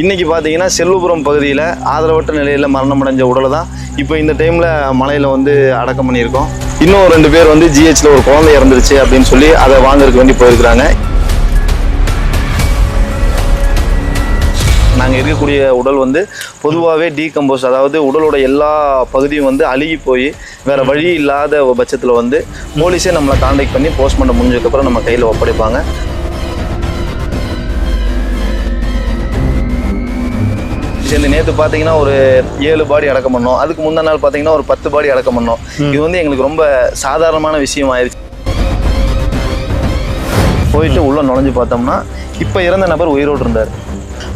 இன்றைக்கி பார்த்தீங்கன்னா செல்வபுரம் பகுதியில் ஆதரவற்ற நிலையில் மரணம் அடைஞ்ச உடலை தான் இப்போ இந்த டைமில் மலையில் வந்து அடக்கம் பண்ணியிருக்கோம். இன்னும் ரெண்டு பேர் வந்து ஜிஹெச்சில் ஒரு குழந்தை இறந்துருச்சு அப்படின்னு சொல்லி அதை வாங்குறதுக்கு வேண்டி போயிருக்கிறாங்க. நாங்கள் இருக்கக்கூடிய உடல் வந்து பொதுவாகவே டீகம்போஸ் அதாவது உடலோட எல்லா பகுதியும் வந்து அழுகி போய் வேற வழி இல்லாத பட்சத்தில் வந்து போலீஸே நம்மளை கான்டாக்ட் பண்ணி போஸ்ட்மார்ட்டம் முடிஞ்சதுக்கப்புறம் நம்ம கையில் ஒப்படைப்பாங்க. சேர்ந்து நேற்று பார்த்தீங்கன்னா ஒரு ஏழு பாடி அடக்கம் பண்ணோம். அதுக்கு முந்தின நாள் பார்த்தீங்கன்னா ஒரு பத்து பாடி அடக்கம் பண்ணோம். இது வந்து எங்களுக்கு ரொம்ப சாதாரணமான விஷயம் ஆயிடுச்சு. போயிட்டு உள்ள நுழைஞ்சு பார்த்தோம்னா இப்போ இறந்த நபர் உயிரோடு இருந்தார்.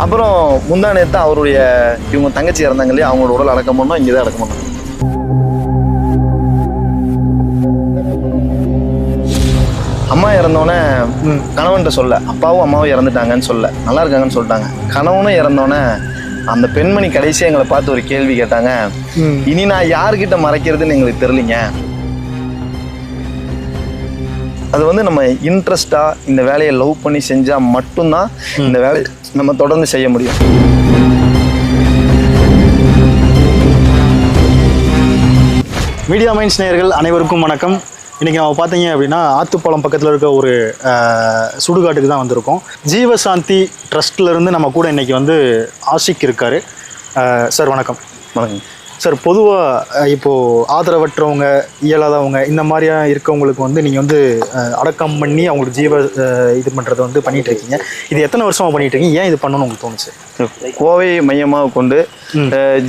அப்புறம் முந்தா நேத்து அவருடைய இவங்க தங்கச்சி இறந்தாங்க இல்லையா? அவங்களோட உடல் அடக்கம் பண்ணோம் இங்கே தான் அடக்கம் பண்ணோம். அம்மா இறந்தோடனே கணவன்கிட்ட சொல்ல அப்பாவும் அம்மாவும் இறந்துட்டாங்கன்னு சொல்ல. நல்லா இருக்காங்கன்னு சொல்லிட்டாங்க. கணவனும் இறந்தோடனே அந்த பெண்மணி கடைசியா எங்களை பார்த்து ஒரு கேள்வி கேட்டாங்க. இனி நான் யார்கிட்ட மறைக்கிறதுன்னு எங்களுக்கு தெரியலிங்க. அது வந்து நம்ம இன்ட்ரெஸ்டா இந்த வேலையை லவ் பண்ணி செஞ்சா மட்டும்தான் இந்த வேலையை நம்ம தொடர்ந்து செய்ய முடியும். மீடியா மைன்ஸ் நேயர்கள் அனைவருக்கும் வணக்கம். இன்றைக்கி அவன் பார்த்தீங்க அப்படின்னா ஆத்துப்பாலம் பக்கத்தில் இருக்க ஒரு சுடுகாட்டுக்கு தான் வந்திருக்கோம். ஜீவசாந்தி ட்ரஸ்ட்லேருந்து நம்ம கூட இன்னைக்கு வந்து ஆஷிக் இருக்கார். சார் வணக்கம். வணக்கம். சார் பொதுவாக இப்போது ஆதரவற்றவங்க இயலாதவங்க இந்த மாதிரியா இருக்கவங்களுக்கு வந்து நீங்கள் வந்து அடக்கம் பண்ணி அவங்களுக்கு ஜீவ இது பண்ணுறதை வந்து பண்ணிட்டு இருக்கீங்க இது எத்தனை வருஷமாக பண்ணிட்டு இருக்கீங்க ஏன் இது பண்ணணும்னு உங்களுக்கு தோணுச்சு? கோவை மையமாக கொண்டு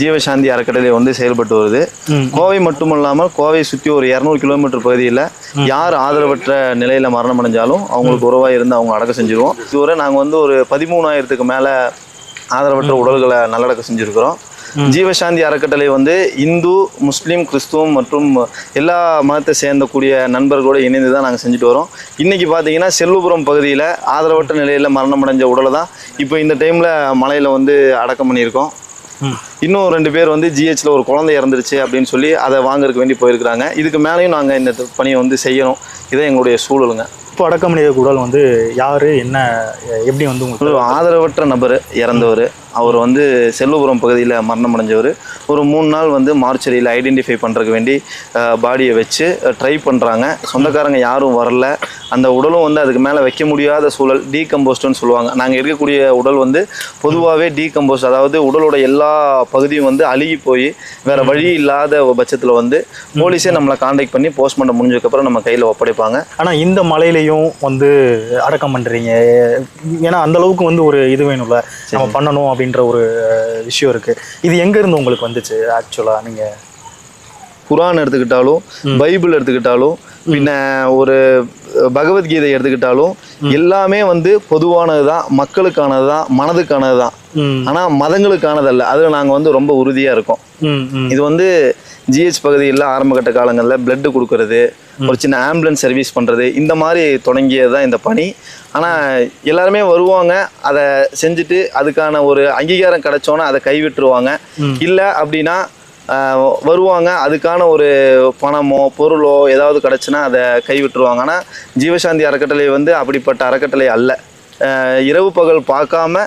ஜீவசாந்தி அறக்கட்டளை வந்து செயல்பட்டு வருது. கோவை மட்டுமல்லாமல் கோவை சுற்றி ஒரு இரநூறு கிலோமீட்டர் பகுதியில் யார் ஆதரவற்ற நிலையில் மரணம் அடைஞ்சாலும் அவங்களுக்கு உறவாக இருந்து அவங்க அடக்கம் செஞ்சுருவோம். இதுவரை நாங்கள் வந்து ஒரு பதிமூணாயிரத்துக்கு மேலே ஆதரவற்ற உடல்களை நல்லடக்கம் செஞ்சுருக்கிறோம். ஜீவசாந்தி அறக்கட்டளை வந்து இந்து முஸ்லீம் கிறிஸ்துவம் மற்றும் எல்லா மதத்தை சேர்ந்தக்கூடிய நண்பர்களோடு இணைந்து தான் நாங்கள் செஞ்சுட்டு வரோம். இன்றைக்கி பார்த்தீங்கன்னா செல்வபுரம் பகுதியில் ஆதரவற்ற நிலையில் மரணம் அடைஞ்ச உடலை தான் இப்போ இந்த டைமில் மலையில் வந்து அடக்கம் பண்ணியிருக்கோம். இன்னும் ரெண்டு பேர் வந்து ஜிஹெச்சில் ஒரு குழந்தை இறந்துருச்சு அப்படின்னு சொல்லி அதை வாங்குறதுக்கு வேண்டி போயிருக்கிறாங்க. இதுக்கு மேலேயும் நாங்கள் இந்த பணியை வந்து செய்யணும். இதான் எங்களுடைய சூழலுங்க. இப்போ அடக்கம் பண்ணிய உடல் வந்து யார் என்ன எப்படி வந்து ஆதரவற்ற நபர் இறந்தவர். அவர் வந்து செல்வபுரம் பகுதியில் மரணம் அடைஞ்சவர் ஒரு மூணு நாள் வந்து மார்ச்சரியில் ஐடென்டிஃபை பண்ணுறதுக்கு வேண்டி பாடியை வச்சு ட்ரை பண்ணுறாங்க சொந்தக்காரங்க யாரும் வரல. அந்த உடலும் வந்து அதுக்கு மேலே வைக்க முடியாத சூழல் டீகம்போஸ்ட்னு சொல்லுவாங்க. நாங்கள் இருக்கக்கூடிய உடல் வந்து பொதுவாகவே டீகம்போஸ்ட் அதாவது உடலோட எல்லா பகுதியும் வந்து அழுகி போய் வேற வழி இல்லாத பட்சத்தில் வந்து போலீஸே நம்மளை காண்டாக்ட் பண்ணி போஸ்ட்மார்ட்டம் முடிஞ்சதுக்கப்புறம் நம்ம கையில் ஒப்படைப்பாங்க. ஆனால் இந்த மலையிலையும் வந்து அடக்கம் பண்ணுறீங்க ஏன்னா அந்த அளவுக்கு வந்து ஒரு இது வேணும்ல. நம்ம பண்ணணும் அப்படின்ற ஒரு விஷயம் இருக்கு. இது எங்க இருந்து உங்களுக்கு வந்துச்சு ஆக்சுவலா நீங்க குரான் எடுத்துக்கிட்டாலும் பைபிள் எடுத்துக்கிட்டாலும் பின்ன ஒரு பகவத்கீதை எடுத்துக்கிட்டாலும் எல்லாமே வந்து பொதுவானது தான் மக்களுக்கானது தான் மனதுக்கானது தான் ஆனால் மதங்களுக்கானதல்ல. அதில் நாங்கள் வந்து ரொம்ப உறுதியாக இருக்கோம். இது வந்து ஜிஹெச் பகுதியில் ஆரம்பகட்ட காலங்களில் பிளட்டு கொடுக்கறது ஒரு சின்ன ஆம்புலன்ஸ் சர்வீஸ் பண்ணுறது இந்த மாதிரி தொடங்கியது தான் இந்த பணி. ஆனால் எல்லாருமே வருவாங்க அதை செஞ்சுட்டு அதுக்கான ஒரு அங்கீகாரம் கிடைச்சோன்னே அதை கைவிட்டுருவாங்க. இல்லை அப்படின்னா வருவாங்க அதுக்கான ஒரு பணமோ பொருளோ ஏதாவது கிடச்சுன்னா அதை கைவிட்டுருவாங்க. ஆனால் ஜீவசாந்தி அறக்கட்டளை வந்து அப்படிப்பட்ட அறக்கட்டளை அல்ல. இரவு பகல் பார்க்காம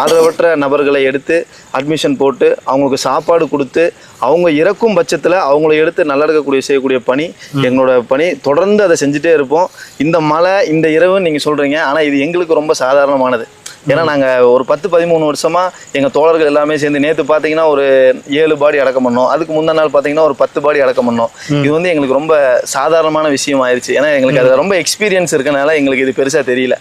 ஆதரவற்ற நபர்களை எடுத்து அட்மிஷன் போட்டு அவங்களுக்கு சாப்பாடு கொடுத்து அவங்க இறக்கும் பட்சத்தில் அவங்கள எடுத்து நல்லடக்கக்கூடிய செய்யக்கூடிய பணி எங்களோட பணி. தொடர்ந்து அதை செஞ்சுட்டே இருப்போம். இந்த மழை இந்த இரவு நீங்கள் சொல்கிறீங்க ஆனால் இது எங்களுக்கு ரொம்ப சாதாரணமானது. ஏன்னா நாங்கள் ஒரு பத்து பதிமூணு வருஷமாக எங்கள் தோழர்கள் எல்லாமே சேர்ந்து நேற்று பார்த்தீங்கன்னா ஒரு ஏழு பாடி அடக்கம் பண்ணோம். அதுக்கு முந்தின நாள் பார்த்தீங்கன்னா ஒரு பத்து பாடி அடக்கம் பண்ணோம். இது வந்து எங்களுக்கு ரொம்ப சாதாரணமான விஷயம் ஆயிடுச்சு ஏன்னா எங்களுக்கு அது ரொம்ப எக்ஸ்பீரியன்ஸ் இருக்கனால எங்களுக்கு இது பெருசாக தெரியல.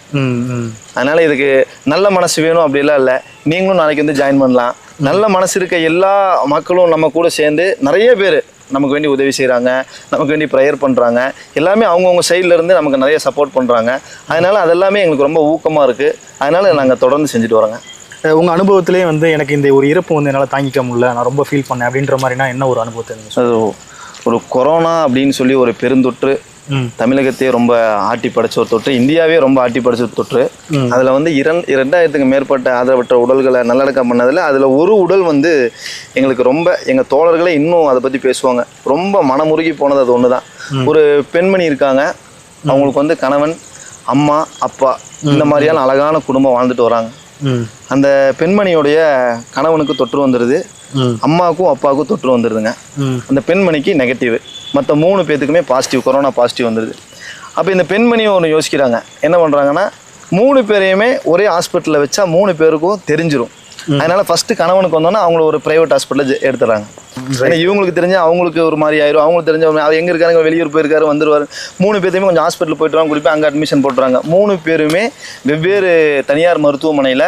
அதனால இதுக்கு நல்ல மனசு வேணும் அப்படிலாம் இல்லை. நீங்களும் நாளைக்கு வந்து ஜாயின் பண்ணலாம். நல்ல மனசு இருக்க எல்லா மக்களும் நம்ம கூட சேர்ந்து நிறைய பேர் நமக்கு வேண்டி உதவி செய்கிறாங்க நமக்கு வேண்டி ப்ரேயர் பண்ணுறாங்க எல்லாமே அவங்கவுங்க சைடுல இருந்து நமக்கு நிறைய சப்போர்ட் பண்ணுறாங்க அதனால அதெல்லாமே எங்களுக்கு ரொம்ப ஊக்கமாக இருக்குது அதனால நாங்கள் தொடர்ந்து செஞ்சுட்டு வரோங்க. அஹ், உங்க அனுபவத்திலே வந்து எனக்கு இந்த ஒரு இறப்பு வந்து என்னால் தாங்கிக்க முடியல. நான் ரொம்ப ஃபீல் பண்ணேன். அப்படின்ற மாதிரினா என்ன ஒரு அனுபவத்தை ஒரு கொரோனா அப்படின்னு சொல்லி ஒரு பெருந்தொற்று தமிழகத்தையே ரொம்ப ஆட்டி படைச்ச ஒரு தொற்று இந்தியாவே ரொம்ப ஆட்டி படைச்ச ஒரு தொற்று. அதில் வந்து இரண் இரண்டாயிரத்துக்கு மேற்பட்ட ஆதரவற்ற உடல்களை நல்லடக்கம் பண்ணதில் அதில் ஒரு உடல் வந்து எங்களுக்கு ரொம்ப எங்கள் தோழர்களே இன்னும் அதை பற்றி பேசுவாங்க. ரொம்ப மனமுருகி போனது அது ஒன்று தான் ஒரு பெண்மணி இருக்காங்க. அவங்களுக்கு வந்து கணவன் அம்மா அப்பா இந்த மாதிரியான அழகான குடும்பம் வாழ்ந்துட்டு வராங்க. அந்த பெண்மணியோடைய கணவனுக்கு தொற்று வந்துடுது அம்மாவுக்கும் அப்பாவுக்கும் தொற்று வந்துடுதுங்க அந்த பெண்மணிக்கு நெகட்டிவ் மற்ற மூணு பேத்துக்குமே பாசிட்டிவ் கொரோனா பாசிட்டிவ் வந்துடுது அப்போ இந்த பெண்மணியும் ஒன்று யோசிக்கிறாங்க. என்ன பண்ணுறாங்கன்னா மூணு பேரையுமே ஒரே ஹாஸ்பிட்டலில் வச்சா மூணு பேருக்கும் தெரிஞ்சிரும். அதனால ஃபர்ஸ்ட் கணவனுக்கு வந்தோன்னா அவங்கள ஒரு பிரைவேட் ஹாஸ்பிட்டலில் எடுத்துறாங்க ஏன்னா இவங்களுக்கு தெரிஞ்சு அவங்களுக்கு ஒரு மாதிரி ஆயிரும். அவங்களுக்கு தெரிஞ்ச அவர் எங்கே இருக்காங்க வெளியூர் போயிருக்காரு வந்துருவாரு. மூணு பேர்த்தையுமே கொஞ்சம் ஹாஸ்பிட்டல் போயிட்டு வாங்க குறிப்பாக அங்கே அட்மிஷன் போட்டுறாங்க. மூணு பேருமே வெவ்வேறு தனியார் மருத்துவமனையில்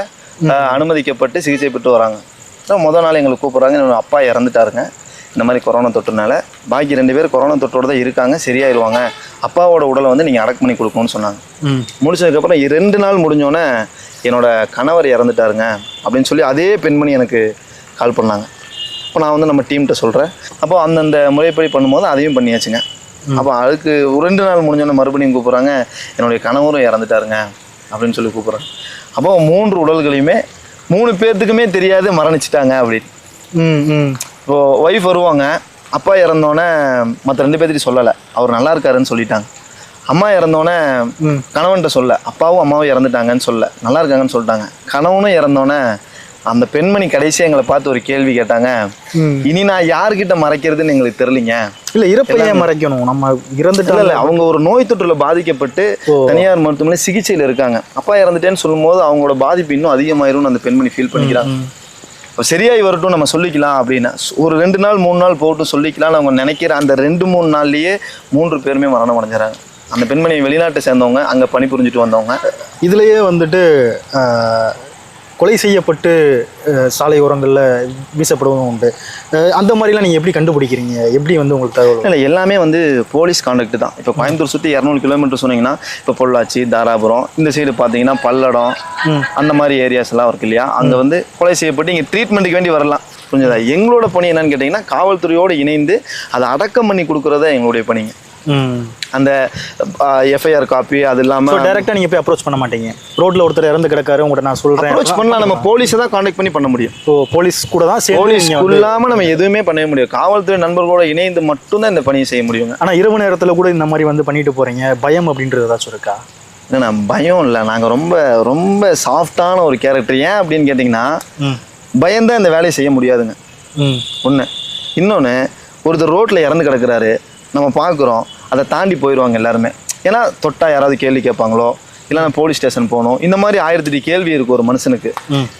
அனுமதிக்கப்பட்டு சிகிச்சை பெற்று வராங்க. அப்புறம் முத நாள் எங்களுக்கு கூப்பிட்றாங்க. என்னோட அப்பா இறந்துட்டாருங்க. இந்த மாதிரி கொரோனா தொற்றுனால. பாக்கி ரெண்டு பேர் கொரோனா தொற்றோட தான் இருக்காங்க சரியாயிருவாங்க. அப்பாவோட உடலை வந்து நீங்கள் அடக்கு பண்ணி கொடுக்கணும்னு சொன்னாங்க. முடிச்சதுக்கப்புறம் ரெண்டு நாள் முடிஞ்சோடனே என்னோட கணவர் இறந்துட்டாருங்க அப்படின்னு சொல்லி அதே பெண்மணி எனக்கு கால் பண்ணாங்க. அப்போ நான் வந்து நம்ம டீம்கிட்ட சொல்கிறேன் அப்போ அந்தந்த முறைப்படி பண்ணும்போது அதையும் பண்ணியாச்சுங்க. அப்போ அதுக்கு ஒரு ரெண்டு நாள் முடிஞ்சோடனே மறுபடியும் கூப்பிட்றாங்க. என்னுடைய கணவரும் இறந்துட்டாருங்க அப்படின்னு சொல்லி கூப்பிட்றாங்க. அப்போ மூன்று உடல்களையுமே மூணு பேர்த்துக்குமே தெரியாது மரணிச்சிட்டாங்க அப்படின்னு. ம் ம். இப்போ ஒய்ஃப் வருவாங்க அப்பா இறந்தோடனே மற்ற ரெண்டு பேர்த்தையும் சொல்லலை. அவர் நல்லா இருக்காருன்னு சொல்லிட்டாங்க. அம்மா இறந்தோடனே. கணவன்கிட்ட சொல்ல அப்பாவும் அம்மாவும் இறந்துட்டாங்கன்னு சொல்ல நல்லா இருக்காங்கன்னு சொல்லிட்டாங்க. கணவனும் இறந்தோடனே அந்த பெண்மணி கடைசியாக எங்களை பார்த்து ஒரு கேள்வி கேட்டாங்க. இனி நான் யார்கிட்ட மறைக்கிறதுன்னு எங்களுக்கு தெரியலிங்க. இல்ல இறப்பை ஏன் மறைக்கணும்? நம்ம இறந்துட்டால இல்ல அவங்க ஒரு நோய் தொற்றுல பாதிக்கப்பட்டு. தனியார் மருத்துவமனை சிகிச்சையில் இருக்காங்க. அப்பா இறந்துட்டேன்னு சொல்லும்போது அவங்களோட பாதிப்பு இன்னும் அதிகமாயிரும்னு அந்த பெண்மணி ஃபீல் பண்ணிக்கிறாங்க இப்போ சரியாகி வரட்டும் நம்ம சொல்லிக்கலாம் அப்படின்னு. ஒரு ரெண்டு நாள் மூணு நாள் போகட்டும் சொல்லிக்கலாம்னு அவங்க நினைக்கிற அந்த ரெண்டு மூணு நாள்லயே மூன்று பேருமே மரணம் அடைஞ்சிறாங்க அந்த பெண்மணி வெளிநாட்டை சேர்ந்தவங்க அங்கே பணிபுரிஞ்சுட்டு வந்தவங்க. இதுலயே வந்துட்டு ஆஹ், கொலை செய்யப்பட்டு சாலை ஓரங்களில் வீசப்படுவதும் உண்டு. அந்த மாதிரிலாம் நீங்கள் எப்படி கண்டுபிடிக்கிறீங்க? எப்படி வந்து உங்களுக்கு தகவல் இல்லை எல்லாமே வந்து போலீஸ் கான்டாக்ட் தான். இப்போ கோயம்புத்தூர் சுற்றி இரநூறு கிலோமீட்டர் சொன்னீங்கன்னா இப்போ பொள்ளாச்சி தாராபுரம் இந்த சைடு பார்த்தீங்கன்னா பல்லடம் அந்த மாதிரி ஏரியாஸ் எல்லாம் இருக்கு இல்லையா? அங்கே வந்து கொலை செய்யப்பட்டு இங்கே ட்ரீட்மெண்ட்டுக்கு வேண்டி வரலாம். புரிஞ்சதா? எங்களோட பணி என்னன்னு கேட்டிங்கன்னா காவல்துறையோடு இணைந்து அதை அடக்கம் பண்ணி கொடுக்குறது எங்களுடைய பணிங்க. அந்த எஃப்ஐஆர் காப்பி அது இல்லாமல் டேரெக்டாக நீங்கள் போய் அப்ரோச் பண்ண மாட்டீங்க. ரோட்டில் ஒருத்தர் இறந்து கிடக்காரு உங்கள்கிட்ட நான் சொல்கிறேன் அப்ரோச் பண்ணலாம் நம்ம போலீஸை தான் காண்டாக்ட் பண்ணி பண்ண முடியும். ஸோ போலீஸ் கூட தான் போலீஸ் இல்லாமல் நம்ம எதுவுமே பண்ணவே முடியும் காவல்துறை நண்பர்களோட இணைந்து மட்டும்தான் இந்த பணியை செய்ய முடியுங்க. ஆனால் இரவு நேரத்தில் கூட இந்த மாதிரி வந்து பண்ணிட்டு போகிறீங்க பயம் அப்படின்றது ஏதாச்சும் இருக்கா? இல்லைண்ணா பயம் இல்லை. நாங்கள் ரொம்ப ரொம்ப சாஃப்டான ஒரு கேரக்டர் ஏன் அப்படின்னு கேட்டிங்கன்னா பயந்தான் இந்த வேலையை செய்ய முடியாதுங்க. ம். ஒன்று இன்னொன்று ஒருத்தர் ரோட்டில் இறந்து கிடக்குறாரு. நம்ம பார்க்குறோம் அதை தாண்டி போயிடுவாங்க எல்லாருமே. ஏன்னா தொட்டா யாராவது கேள்வி கேட்பாங்களோ இல்லைன்னா போலீஸ் ஸ்டேஷன் போகணும் இந்த மாதிரி ஆயிரத்தி கேள்வி இருக்குது ஒரு மனுஷனுக்கு.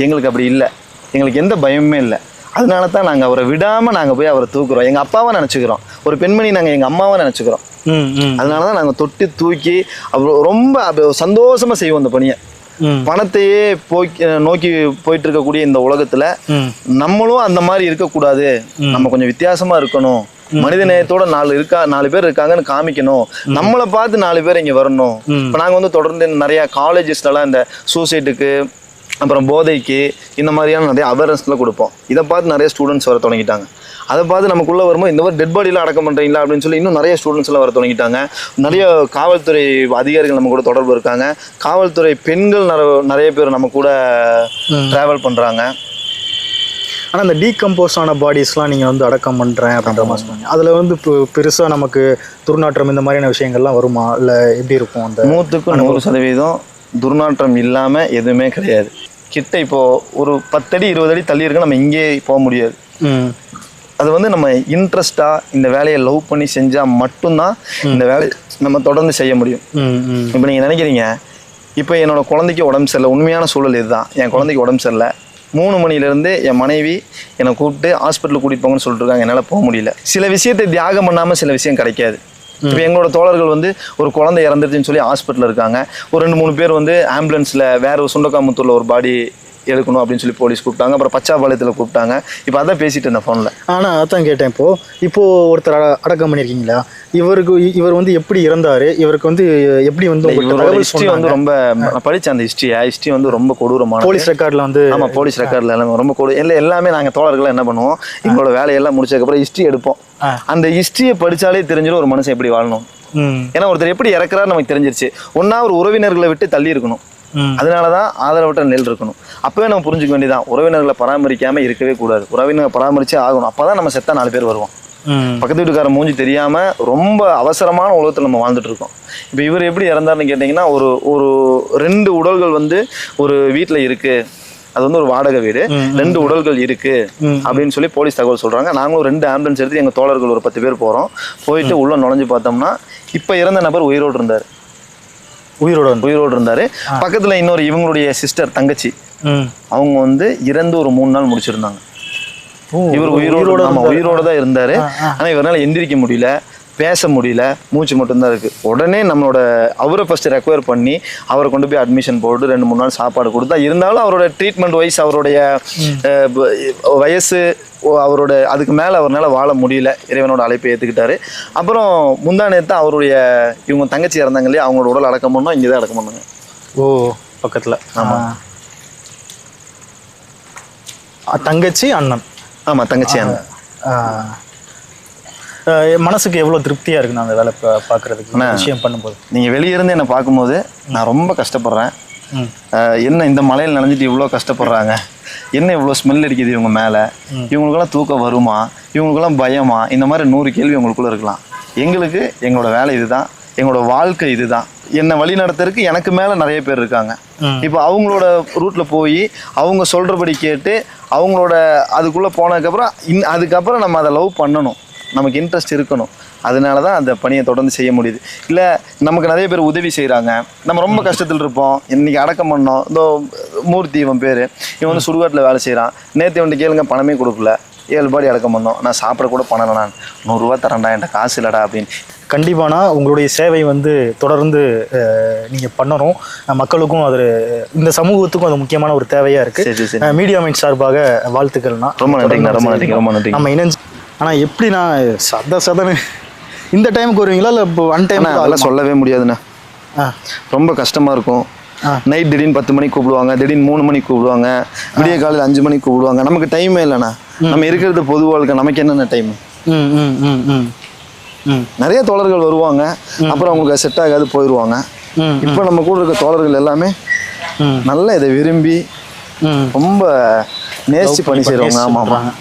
எங்களுக்கு அப்படி இல்லை. எங்களுக்கு எந்த பயமுமே இல்லை. அதனால தான் நாங்கள் அவரை விடாமல் நாங்கள் போய் அவரை தூக்குறோம். எங்கள் அப்பாவை நினச்சிக்கிறோம். ஒரு பெண்மணி நாங்கள் எங்கள் அம்மாவை நினச்சிக்கிறோம். அதனால தான் நாங்கள் தொட்டி தூக்கி அப்புறம் ரொம்ப சந்தோஷமாக செய்வோம் அந்த பணியை. பணத்தையே போய் நோக்கி போயிட்டு இருக்கக்கூடிய இந்த உலகத்துல நம்மளும் அந்த மாதிரி இருக்கக்கூடாது. நம்ம கொஞ்சம் வித்தியாசமா இருக்கணும். மனித நேயத்தோட நாலு இருக்கா நாலு பேர் இருக்காங்கன்னு காமிக்கணும். நம்மளை பார்த்து நாலு பேர் இங்க வரணும். இப்போ நாங்க வந்து தொடர்ந்து நிறைய காலேஜஸ்லலாம் இந்த சூசைட்டுக்கு அப்புறம் போதைக்கு இந்த மாதிரியான நிறைய அவேர்னஸ்லாம் கொடுப்போம். இதை பார்த்து நிறைய ஸ்டூடெண்ட்ஸ் வர தொடங்கிட்டாங்க. அதை பார்த்து நமக்குள்ள வரும்போது இந்த மாதிரி டெட் பாடிலாம் அடக்கம் பண்றீங்களா அப்படின்னு சொல்லி இன்னும் நிறைய ஸ்டூடெண்ட்ஸ் எல்லாம் வர தொடங்கிட்டாங்க. நிறைய காவல்துறை அதிகாரிகள் நம்ம கூட தொடர்பு இருக்காங்க. காவல்துறை பெண்கள் நிறைய- நிறைய பேர் நம்ம கூட டிராவல் பண்றாங்க. ஆனால் இந்த டீகம்போஸ் ஆன பாடிஸ்லாம் நீங்கள் வந்து அடக்கம் பண்ணுறேன் அப்படின்ற மாதிரி சொன்னீங்க. அதில் வந்து இப்போ பெருசாக நமக்கு துர்நாற்றம் இந்த மாதிரியான விஷயங்கள்லாம் வருமா? இல்லை எப்படி இருக்கும் அந்த நூற்றுக்கு நூறு சதவீதம் துர்நாற்றம் இல்லாம எதுவுமே கிடையாது. கிட்ட இப்போ ஒரு பத்தடி இருபது அடி தள்ளி இருக்கு நம்ம இங்கே போக முடியாது. அது வந்து நம்ம இன்ட்ரெஸ்டா இந்த வேலையை லவ் பண்ணி செஞ்சா மட்டும்தான் இந்த வேலையை நம்ம தொடர்ந்து செய்ய முடியும். இப்போ நீங்கள் நினைக்கிறீங்க இப்போ என்னோட குழந்தைக்கு உடம்பு சரியில்லை. உண்மையான சூழல் இதுதான். என் குழந்தைக்கு உடம்பு சரியில்லை. மூணு மணிலேருந்து என் மனைவி என்னை கூப்பிட்டு ஹாஸ்பிட்டலுக்கு கூட்டிட்டு போங்கன்னு சொல்லிட்டு இருக்காங்க என்னால் போக முடியல. சில விஷயத்தை தியாகம் பண்ணாமல் சில விஷயம் கிடைக்காது. இப்போ எங்களோட தோழர்கள் வந்து ஒரு குழந்தை இறந்துருச்சுன்னு சொல்லி ஹாஸ்பிட்டலில் இருக்காங்க. ஒரு ரெண்டு மூணு பேர் வந்து ஆம்புலன்ஸில் வேற ஒரு சுண்டக்காமுத்தூரில் ஒரு பாடி எடுக்கணும் அப்படின்னு சொல்லி போலீஸ் கூப்பிட்டாங்க. அப்புறம் பச்சாபாளையத்தில் கூப்பிட்டாங்க. இப்போ அதான் பேசிட்டு இருந்தேன் ஃபோனில் ஆனால் அதான் கேட்டேன். இப்போ இப்போ ஒருத்தர் அட- அடக்கம் பண்ணியிருக்கீங்களா இவருக்கு இவர் வந்து எப்படி இறந்தாரு? இவருக்கு வந்து எப்படி வந்து ஹிஸ்ட்ரி வந்து? ரொம்ப நான் படித்த அந்த ஹிஸ்ட்ரி ஹிஸ்ட்ரி வந்து ரொம்ப கொடூரமான போலீஸ் ரெக்கார்டில் வந்து ஆமா போலீஸ் ரெக்கார்ட்ல எல்லாம் ரொம்ப கொடு இல்லை எல்லாமே நாங்க தோழர்கள் என்ன பண்ணுவோம்? எங்களோட வேலையெல்லாம் முடிச்சதுக்கப்புறம் ஹிஸ்ட்ரி எடுப்போம். அந்த ஹிஸ்ட்ரியை படிச்சாலே தெரிஞ்சிடும் ஒரு மனுஷன் எப்படி வாழணும். ஏன்னா ஒருத்தர் எப்படி இறக்குறாரு நமக்கு தெரிஞ்சிருச்சு. ஒன்னா ஒரு உறவினர்களை விட்டு தள்ளி இருக்கணும். ம். அதனாலதான் ஆதரவற்ற நெல் இருக்கணும். அப்பவே நம்ம புரிஞ்சுக்க வேண்டியதான் உறவினர்களை பராமரிக்காம இருக்கவே கூடாது. உறவினர்களை பராமரிச்சே ஆகணும். அப்பதான் நம்ம செத்தா நாலு பேர் வருவோம். பக்கத்து வீட்டுக்கார மூஞ்சி தெரியாம ரொம்ப அவசரமான உலகத்தில் நம்ம வாழ்ந்துட்டு இருக்கோம். இப்போ இவர் எப்படி இறந்தாருன்னு கேட்டிங்கன்னா ஒரு ஒரு ரெண்டு உடல்கள் வந்து ஒரு வீட்டில் இருக்கு. அது வந்து ஒரு வாடகை வீடு. ரெண்டு உடல்கள் இருக்கு. அப்படின்னு சொல்லி போலீஸ் தகவல் சொல்றாங்க. நாங்களும் ரெண்டு ஆம்புலன்ஸ் எடுத்து எங்க தோழர்கள் ஒரு பத்து பேர் போறோம். போயிட்டு உள்ள நுழைஞ்சு பார்த்தோம்னா இப்ப இறந்த நபர் உயிரோடு இருந்தார். உயிரோட உயிரோடு இருந்தாரு. பக்கத்துல இன்னொரு இவங்களுடைய சிஸ்டர் தங்கச்சி. அவங்க வந்து இறந்து ஒரு மூணு நாள் முடிச்சிருந்தாங்க. இவர் உயிரோட உயிரோட தான் இருந்தாரு. ஆனா இவரால எந்திரிக்க முடியல. பேச முடியல மூச்சு மட்டும்தான் இருக்கு. உடனே நம்மளோட அவரை ஃபர்ஸ்ட் ரெக்வயர் பண்ணி அவரை கொண்டு போய் அட்மிஷன் போட்டு ரெண்டு மூணு நாள் சாப்பாடு கொடுத்தா இருந்தாலும் அவரோட ட்ரீட்மெண்ட் வைஸ் அவருடைய வயசு அவரோட அதுக்கு மேலே அவரால் வாழ முடியல. இறைவனோட அழைப்பை ஏற்றுக்கிட்டாரு அப்புறம் முந்தா நேத்து அவருடைய இவங்க தங்கச்சி இறந்தாங்க இல்லையா அவங்களோட உடல் அடக்கம் பண்ணோம் இங்கே தான் அடக்கம் பண்ணுங்க. ஓ பக்கத்துல. ஆமா. தங்கச்சி அண்ணன். ஆமாம் தங்கச்சி அண்ணன். மனசுக்கு எவ்வளவு திருப்தியா இருக்குண்ணா அந்த வேலை பார்க்கறதுக்கு விஷயம் பண்ணும்போது? நீங்கள் வெளியே இருந்து என்னை பார்க்கும்போது நான் ரொம்ப கஷ்டப்படுறேன். என்ன இந்த மலையில் நனைஞ்சிட்டு இவ்வளோ கஷ்டப்படுறாங்க? என்ன இவ்வளோ ஸ்மெல் அடிக்குது இவங்க மேலே? இவங்களுக்கெல்லாம் தூக்கம் வருமா? இவங்களுக்கெல்லாம் பயமா? இந்த மாதிரி நூறு கேள்வி உங்களுக்குள்ள இருக்கலாம். எங்களுக்கு எங்களோட வேலை இதுதான். எங்களோட வாழ்க்கை இதுதான். என்னை வழி நடத்துறதுக்கு எனக்கு மேலே நிறைய பேர் இருக்காங்க. இப்போ அவங்களோட ரூட்டில் போய் அவங்க சொல்கிறபடி கேட்டு அவங்களோட அதுக்குள்ளே போனதுக்கப்புறம் இன் அதுக்கப்புறம் நம்ம அதை லவ் பண்ணணும். நமக்கு இன்ட்ரெஸ்ட் இருக்கணும். அதனால தான் அந்த பணியை தொடர்ந்து செய்ய முடியுது. இல்லை நமக்கு நிறைய பேர் உதவி செய்கிறாங்க நம்ம ரொம்ப கஷ்டத்தில் இருப்போம். இன்னைக்கு அடக்கம் பண்ணோம். இதோ மூர்த்தி இவன் பேர். இவன் வந்து சுடுகாட்டில் வேலை செய்கிறான் நேற்று இவன்ட்டு கேளுங்க பணமே கொடுக்கல. ஏழு பாடி அடக்கம் பண்ணோம். நான் சாப்பிட கூட பண்ணல நான். நூறுரூவா தரேன்டா என்கிட்ட காசு இல்லடா அப்படின்னு. கண்டிப்பானா உங்களுடைய சேவை வந்து தொடர்ந்து அஹ், நீங்க பண்ணணும். மக்களுக்கும் அது இந்த சமூகத்துக்கும் அது முக்கியமான ஒரு தேவையா இருக்கு. சரி சரி. அஹ், மீடியா மைண்ட் சார்பாக வாழ்த்துக்கள்னா ரொம்ப நன்றிங்கண்ணா ரொம்ப நன்றிங்க ரொம்ப நன்றிங்க. நம்ம இணைஞ்சு ஆனா எப்படிண்ணா சத சதன்னு இந்த டைமுக்கு வருவீங்களா? இல்லை இப்போ ஒன் டைம் அதெல்லாம் சொல்லவே முடியாதுண்ணா. ரொம்ப கஷ்டமாக இருக்கும். நைட் திடீர்னு பத்து மணிக்கு கூப்பிடுவாங்க திடீர்னு மூணு மணிக்கு கூப்பிடுவாங்க விடிய காலையில் அஞ்சு மணிக்கு கூப்பிடுவாங்க. நமக்கு டைமே இல்லைண்ணா. நம்ம இருக்கிறது பொது வாழ்க்கை நமக்கு என்னென்ன டைம் ம் நிறைய தோழர்கள் வருவாங்க அப்புறம் அவங்களுக்கு செட் ஆகாது போயிடுவாங்க இப்போ நம்ம கூட இருக்க தோழர்கள் எல்லாமே நல்லா இதை விரும்பி ரொம்ப நேசிச்சு பணி செய்கிறவங்க ஆமாம் ஆமாம்